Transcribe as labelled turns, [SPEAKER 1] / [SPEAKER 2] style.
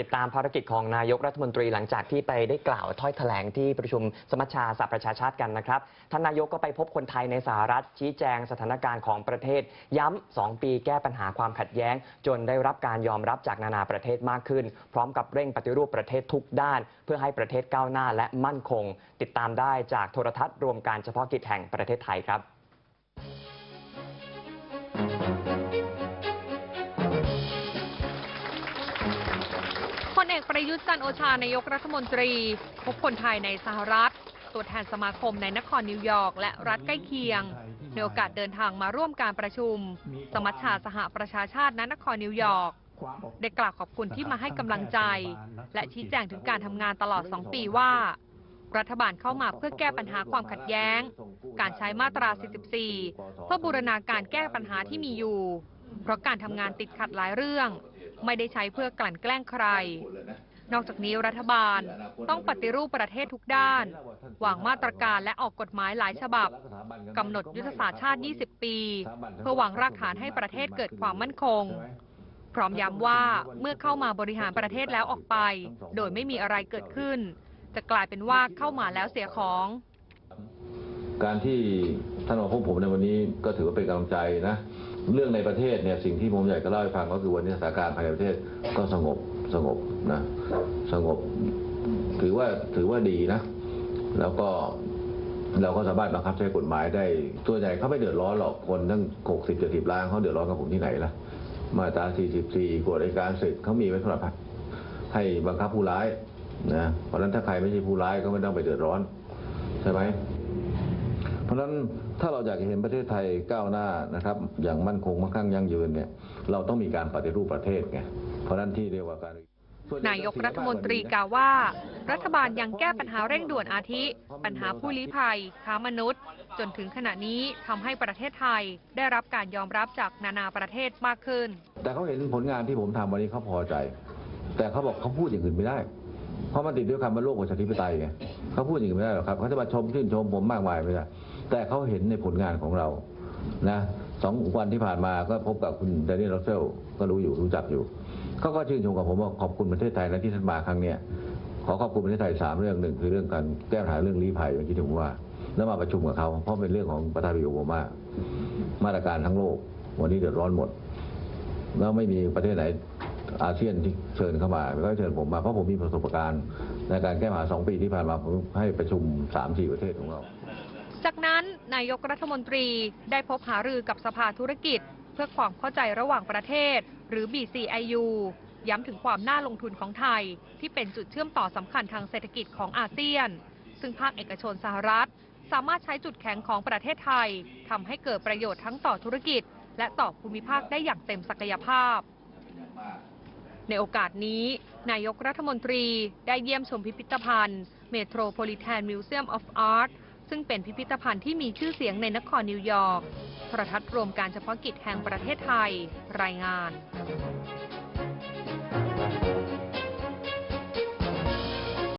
[SPEAKER 1] ติดตามภารกิจของนายกรัฐมนตรีหลังจากที่ไปได้กล่าวถ้อยแถลงที่ประชุมสมัชชาสหประชาชาติกันนะครับ ท่านนายกก็ไปพบคนไทยในสหรัฐชี้แจงสถานการณ์ของประเทศ ย้ำ 2 ปีแก้ปัญหาความขัดแย้ง จนได้รับการยอมรับจากนานาประเทศมากขึ้น พร้อมกับเร่งปฏิรูปประเทศทุกด้าน เพื่อให้ประเทศก้าวหน้าและมั่นคง ติดตามได้จากโทรทัศน์รวมการเฉพาะกิจแห่งประเทศไทยครับ
[SPEAKER 2] อกประยุทธ์จันโอชานายกรัฐมนตรี พบคนไทยในสหรัฐ ตัวแทนสมาคมในนครนิวยอร์กและรัฐใกล้เคียง ในโอกาสเดินทางมาร่วมการประชุม สมัชชาสหประชาชาติณนครนิวยอร์กได้กล่าวขอบคุณที่มาให้กำลังใจ และชี้แจงถึงการทำงานตลอด 2 ปีว่า รัฐบาลเข้ามาเพื่อแก้ปัญหาความขัดแย้ง การใช้มาตรา 44 เพื่อบูรณาการแก้ปัญหาที่มีอยู่ เพราะการทำงานติดขัดหลายเรื่อง ไม่ได้ใช้เพื่อกลั่นแกล้งใคร นอกจากนี้รัฐบาลต้องปฏิรูปประเทศทุกด้านวางมาตรการและออกกฎหมายหลายฉบับกำหนดยุทธศาสตร์ชาติ 20 ปี เพื่อวางรากฐานให้ประเทศเกิดความมั่นคง พร้อมย้ำว่าเมื่อเข้ามาบริหารประเทศแล้วออกไป โดยไม่มีอะไรเกิดขึ้น จะกลายเป็นว่าเข้ามาแล้วเสียของ
[SPEAKER 3] การที่ท่านมาพบผมในวันนี้ก็ถือว่าเป็นกำลังใจนะ เรื่องในประเทศเนี่ยสิ่งที่ผมอยากจะเล่าให้ฟังก็คือวันนี้สถานการณ์ภายในประเทศก็สงบสงบนะสงบถือว่าถือว่าดีนะ แล้วก็เราก็สามารถบังคับใช้กฎหมายได้ตัวใหญ่เขาไม่เดือดร้อนหรอกคนตั้งหกสิบเจ็ดสิบล้านเขาเดือดร้อนกับผมที่ไหนล่ะ มาตราสี่สิบสี่กฎอัยการศึกเขามีไว้สำหรับให้บังคับผู้ร้ายนะเพราะฉะนั้นถ้าใครไม่ใช่ผู้ร้ายก็ไม่ต้องไปเดือดร้อนใช่ไหมะฉะนั้นถ้าเราอยากจะเห็นประเทศไทยก้าวหน้านะครับอย่างมั่นคงมั่งคั่งยั่งยืนเนี่ยเราต้องมีการปฏิรูปประเทศไงเพราะฉะนั้นที่เรียกว่าการ
[SPEAKER 2] นายกรัฐมนตรีกล่าวว่า รัฐบาลยังแก้ปัญหาเร่งด่วนอาทิ ปัญหาผู้ลี้ภัย ค้ามนุษย์ จนถึงขณะนี้ทำให้ประเทศไทยได้รับการยอมรับจากนานาประเทศมากขึ้น
[SPEAKER 3] แต่เขาเห็นผลงานที่ผมทำวันนี้เขาพอใจ แต่เขาบอกเขาพูดอย่างอื่นไม่ได้ เพราะมันติดด้วยคำว่าโลกประชาธิปไตยไงเขาพูดอย่างอื่นไม่ได้หรอกครับเขาจะมาชมชื่นชมผมมากมายไม่ได้ แต่เขาเห็นในผลงานของเรานะสองวันที่ผ่านมาก็พบกับคุณแดเนียลรัสเซลก็รู้อยู่รู้จักอยู่เขาก็ชื่นชมกับผมว่าขอบคุณประเทศไทยนะที่ท่านมาครั้งเนี้ยขอขอบคุณประเทศไทยสามเรื่องหนึ่งคือเรื่องการแก้ปัญหาเรื่องลี้ภัยอย่างที่ผมว่า แล้วมาประชุมกับเขาเพราะเป็นเรื่องของประธานาธิบดีโอบามามาตรการทั้งโลก วันนี้เดือดร้อนหมด แล้วไม่มีประเทศไหนอาเซียนที่เชิญเข้ามาก็เชิญผมมาเพราะผมมีประสบการณ์ในการแก้ปัญหาสองปีที่ผ่านมาผมให้ประชุมสามสี่ประเทศของเรา
[SPEAKER 2] จากนั้นนายกรัฐมนตรีได้พบหารือกับสภาธุรกิจ เพื่อความเข้าใจระหว่างประเทศ หรือ BCIU ย้ำถึงความน่าลงทุนของไทย ที่เป็นจุดเชื่อมต่อสำคัญทางเศรษฐกิจของอาเซียน ซึ่งภาคเอกชนสหรัฐ สามารถใช้จุดแข็งของประเทศไทยทำให้เกิดประโยชน์ทั้งต่อธุรกิจ และต่อภูมิภาคได้อย่างเต็มศักยภาพ ในโอกาสนี้ นายกรัฐมนตรีได้เยี่ยมชมพิพิธภัณฑ์ Metropolitan Museum of Art ซึ่งเป็นพิพิธภัณฑ์ที่มีชื่อเสียงในนครนิวยอร์กโทรทัศน์รวมการเฉพาะกิจแห่งประเทศไทย รายงาน